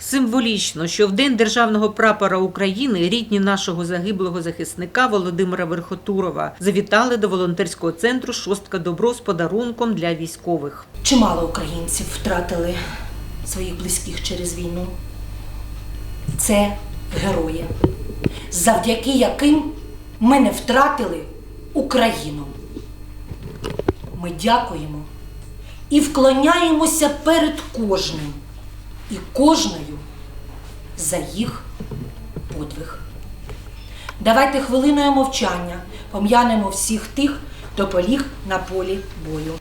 Символічно, що в День державного прапора України рідні нашого загиблого захисника Володимира Верхотурова завітали до волонтерського центру Шостка Добро з подарунком для військових. Чимало українців втратили своїх близьких через війну. Це герої, завдяки яким ми не втратили Україну. Ми дякуємо і вклоняємося перед кожним і кожною за їх подвиг. Давайте хвилиною мовчання пом'янемо всіх тих, хто поліг на полі бою.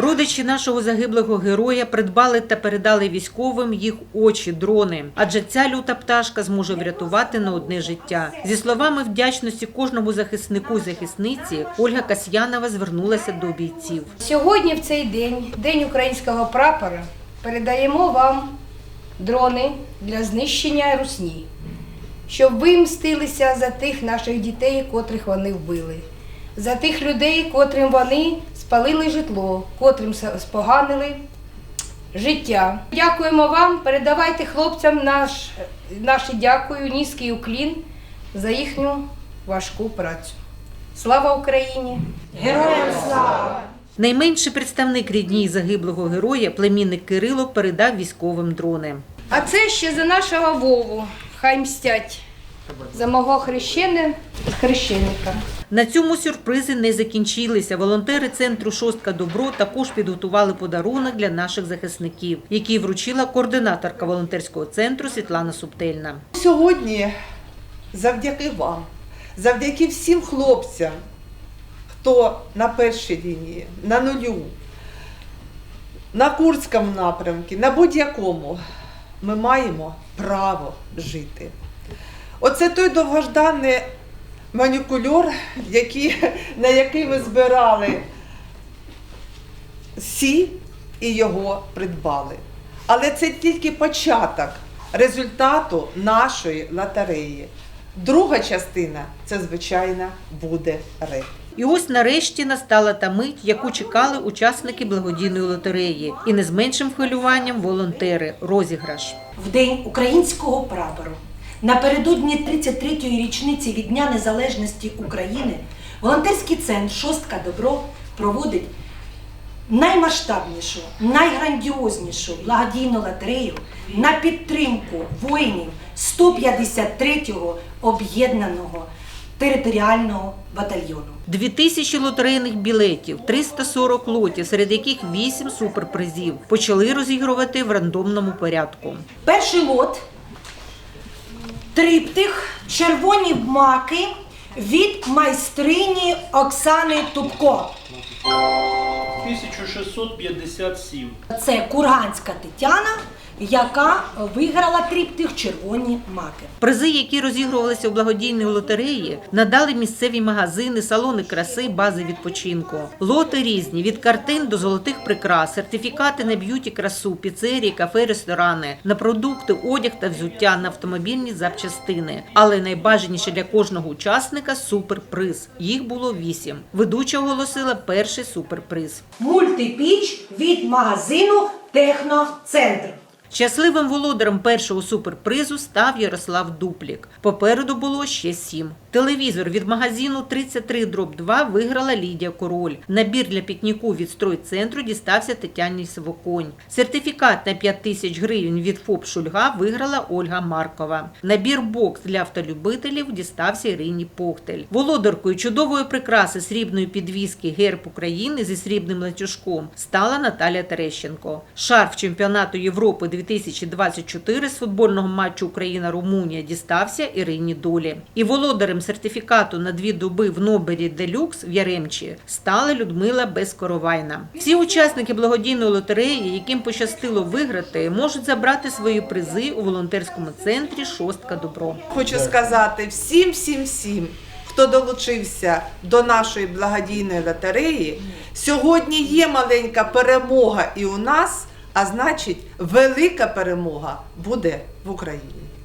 Родичі нашого загиблого героя придбали та передали військовим їх очі, дрони. Адже ця люта пташка зможе врятувати на одне життя. Зі словами вдячності кожному захиснику захисниці, Ольга Касьянова звернулася до бійців. Сьогодні, в цей день, День українського прапора, передаємо вам дрони для знищення русні, щоб ви мстилися за тих наших дітей, котрих вони вбили, за тих людей, котрим вони спалили житло, котрим споганили життя. Дякуємо вам, передавайте хлопцям наш, наші дякую, низький уклін за їхню важку працю. Слава Україні! Героям слава! Найменший представник рідній загиблого героя, племінник Кирило, передав військовим дрони. А це ще за нашого Вову. Хай мстять. За мого хрещени, хрещеника. На цьому сюрпризи не закінчилися. Волонтери центру Шостка Добро також підготували подарунок для наших захисників, який вручила координаторка волонтерського центру Світлана Субтельна. Сьогодні, завдяки вам, завдяки всім хлопцям, хто на першій лінії, на нулю, на Курському напрямку, на будь-якому, ми маємо право жити. Оце той довгожданий манікульор, який, на який ми збирали сі і його придбали. Але це тільки початок результату нашої лотереї. Друга частина це, звичайно, буде реп. І ось нарешті настала та мить, яку чекали учасники благодійної лотереї, і не з меншим хвилюванням волонтери. Розіграш. в День українського прапору. Напередодні 33-ї річниці від Дня Незалежності України волонтерський центр Шостка Добро проводить наймасштабнішу, найграндіознішу благодійну лотерею на підтримку воїнів 153-го об'єднаного територіального батальйону. Дві тисячі лотерейних білетів, 340 лотів, серед яких 8 суперпризів, почали розігрувати в рандомному порядку. Перший лот триптих червоні маки від майстрині Оксани Тупко. 1657. Це курганська Тетяна, яка виграла триптих червоні маки. Призи, які розігрувалися у благодійній лотереї, надали місцеві магазини, салони краси, бази відпочинку. Лоти різні від картин до золотих прикрас, сертифікати на б'юті красу, піцерії, кафе, ресторани, на продукти, одяг та взуття, на автомобільні запчастини. Але найбажаніше для кожного учасника суперприз. Їх було вісім. Ведуча оголосила перший суперприз. Мультипіч від магазину Техноцентр. Щасливим володарем першого суперпризу став Ярослав Дуплік. Попереду було ще сім. Телевізор від магазину 33 дроб 2 виграла Лідія Король. Набір для пікніку від стройцентру дістався Тетяні Сивоконь. Сертифікат на 5 тисяч гривень від ФОП Шульга виграла Ольга Маркова. Набір бокс для автолюбителів дістався Ірині Похтель. Володаркою чудової прикраси срібної підвіски Герб України зі срібним ланцюжком стала Наталя Терещенко. Шарф чемпіонату Європи 2024 з футбольного матчу Україна-Румунія дістався Ірині Долі. І володарем сертифікату на дві доби в Нобері Делюкс в Яремчі стала Людмила Безкоровайна. Всі учасники благодійної лотереї, яким пощастило виграти, можуть забрати свої призи у волонтерському центрі Шостка Добро. Хочу сказати всім, всім, всім, хто долучився до нашої благодійної лотереї. Сьогодні є маленька перемога і у нас, а значить, велика перемога буде в Україні.